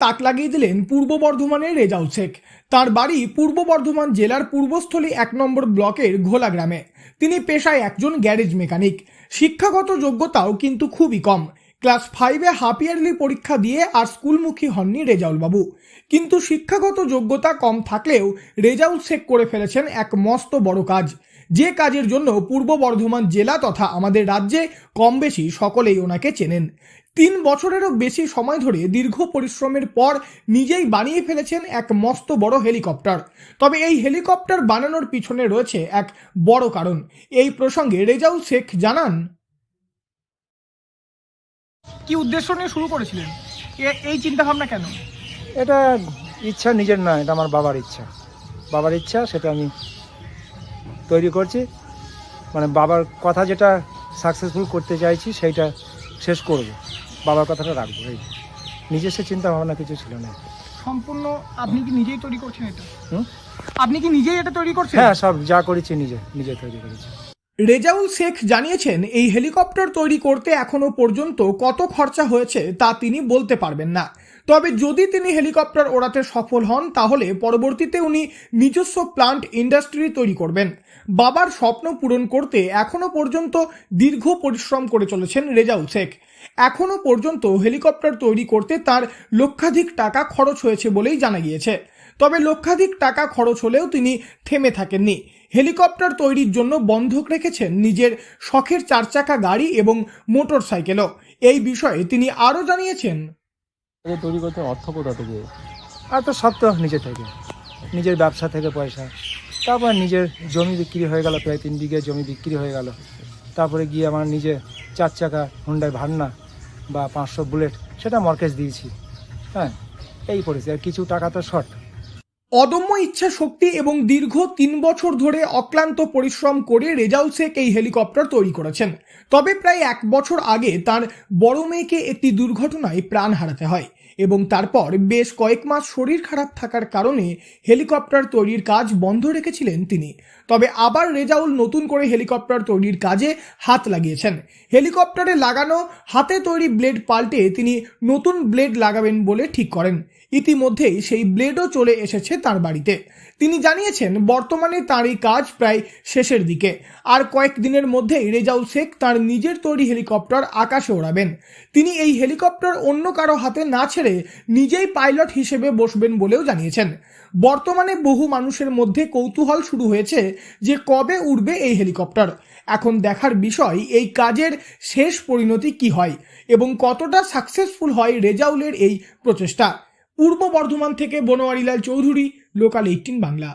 তাক লাগিয়ে দিলেন পূর্ব বর্ধমানের রেজাউল শেখ। তার বাড়ি পূর্ব বর্ধমান জেলার পূর্বস্থলী এক নম্বর ব্লকের ঘোলা গ্রামে। তিনি পেশায় একজন গ্যারেজ মেকানিক। শিক্ষাগত যোগ্যতাও কিন্তু খুবই কম। ক্লাস ফাইভে হাফ ইয়ারলি পরীক্ষা দিয়ে আর স্কুলমুখী হননি রেজাউল বাবু কিন্তু শিক্ষাগত যোগ্যতা কম থাকলেও রেজাউল শেখ করে ফেলেছেন এক মস্ত বড় কাজ। যে কাজের জন্য পূর্ব বর্ধমান জেলা তথা আমাদের রাজ্যে কম বেশি সকলেই ওনাকে চেনেন। তিন বছরেরও বেশি সময় ধরে দীর্ঘ পরিশ্রমের পর নিজেই বানিয়ে ফেলেছেন এক মস্ত বড় হেলিকপ্টার। তবে এই হেলিকপ্টার বানানোর পিছনে রয়েছে এক বড় কারণ। এই প্রসঙ্গে রেজাউল শেখ জানান কি উদ্দেশ্য নিয়ে শুরু করেছিলেন? এ- এই চিন্তা ভাবনা কেন? এটা ইচ্ছা নিজের নয় এটা আমার বাবার ইচ্ছা। বাবার ইচ্ছা সেটা আমি তৈরি করছি। মানে বাবার কথা যেটা সাকসেসফুল করতে চাইছি সেইটা শেষ করব। বাবার কথাটা রাখব এই নিজস্ব চিন্তা ভাবনা কিছু ছিল না। সম্পূর্ণ আপনি কি নিজেই তৈরি করছেন এটা? হুম? আপনি কি নিজেই এটা তৈরি করছেন? হ্যাঁ সব যা করেছি নিজে নিজে তৈরি করেছি। রেজাউল শেখ জানিয়েছেন এই হেলিকপ্টার তৈরি করতে এখনও পর্যন্ত কত খরচা হয়েছে তা তিনি বলতে পারবেন না। তবে যদি তিনি হেলিকপ্টার ওড়াতে সফল হন, তাহলে পরবর্তীতে উনি নিজস্ব প্লান্ট ইন্ডাস্ট্রি তৈরি করবেন। বাবার স্বপ্ন পূরণ করতে এখনও পর্যন্ত দীর্ঘ পরিশ্রম করে চলেছেন রেজাউল শেখ। এখনও পর্যন্ত হেলিকপ্টার তৈরি করতে তার লক্ষাধিক টাকা খরচ হয়েছে বলেই জানা গিয়েছে। তবে লক্ষাধিক টাকা খরচ হলেও তিনি থেমে থাকেননি। হেলিকপ্টার তৈরির জন্য বন্ধক রেখেছেন নিজের শখের চার চাকা গাড়ি এবং মোটর সাইকেলও এই বিষয়ে তিনি আরও জানিয়েছেন। তৈরি করতে অর্থ কোথা থেকে? আর তো সব তো নিজে থেকে। নিজের ব্যবসা থেকে পয়সা। তারপর নিজের জমি বিক্রি হয়ে গেল, প্রায় তিন বিঘে জমি বিক্রি হয়ে গেল। তারপরে গিয়ে আমার নিজে চার চাকা হুন্ডায় ভান্না বা পাঁচশো বুলেট, সেটা মর্কেজ দিয়েছি। হ্যাঁ এই পড়েছে। আর কিছু টাকা তো শর্ট অদম্য ইচ্ছা শক্তি এবং দীর্ঘ তিন বছর ধরে অক্লান্ত পরিশ্রম করে রেজাউল এই হেলিকপ্টার তৈরি করেছেন। তবে প্রায় এক বছর আগে তার বড় মেয়েকে একটি দুর্ঘটনায় প্রাণ হারাতে হয়। এবং তারপর বেশ কয়েক মাস শরীর খারাপ থাকার কারণে হেলিকপ্টার তৈরির কাজ বন্ধ রেখেছিলেন তিনি। তবে আবার রেজাউল নতুন করে হেলিকপ্টার তৈরির কাজে হাত লাগিয়েছেন। হেলিকপ্টারে লাগানো হাতে তৈরি ব্লেড পাল্টে তিনি নতুন ব্লেড লাগাবেন বলে ঠিক করেন। ইতিমধ্যেই সেই ব্লেডও চলে এসেছে তার বাড়িতে। তিনি জানিয়েছেন, বর্তমানে তার এই কাজ প্রায় শেষের দিকে। আর কয়েক দিনের মধ্যেই রেজাউল শেখ তার নিজের তৈরি হেলিকপ্টার আকাশে ওড়াবেন। তিনি এই হেলিকপ্টার অন্য কারও হাতে না ছেড়ে নিজেই পাইলট হিসেবে বসবেন বলেও জানিয়েছেন। বর্তমানে বহু মানুষের মধ্যে কৌতূহল শুরু হয়েছে যে কবে উঠবে এই হেলিকপ্টার। এখন দেখার বিষয়, এই কাজের শেষ পরিণতি কি হয় এবং কতটা সাকসেসফুল হয় রেজাউলের এই প্রচেষ্টা। পূর্ব বর্ধমান থেকে বনোয়ারিলাল চৌধুরী লোকাল এইটিন বাংলা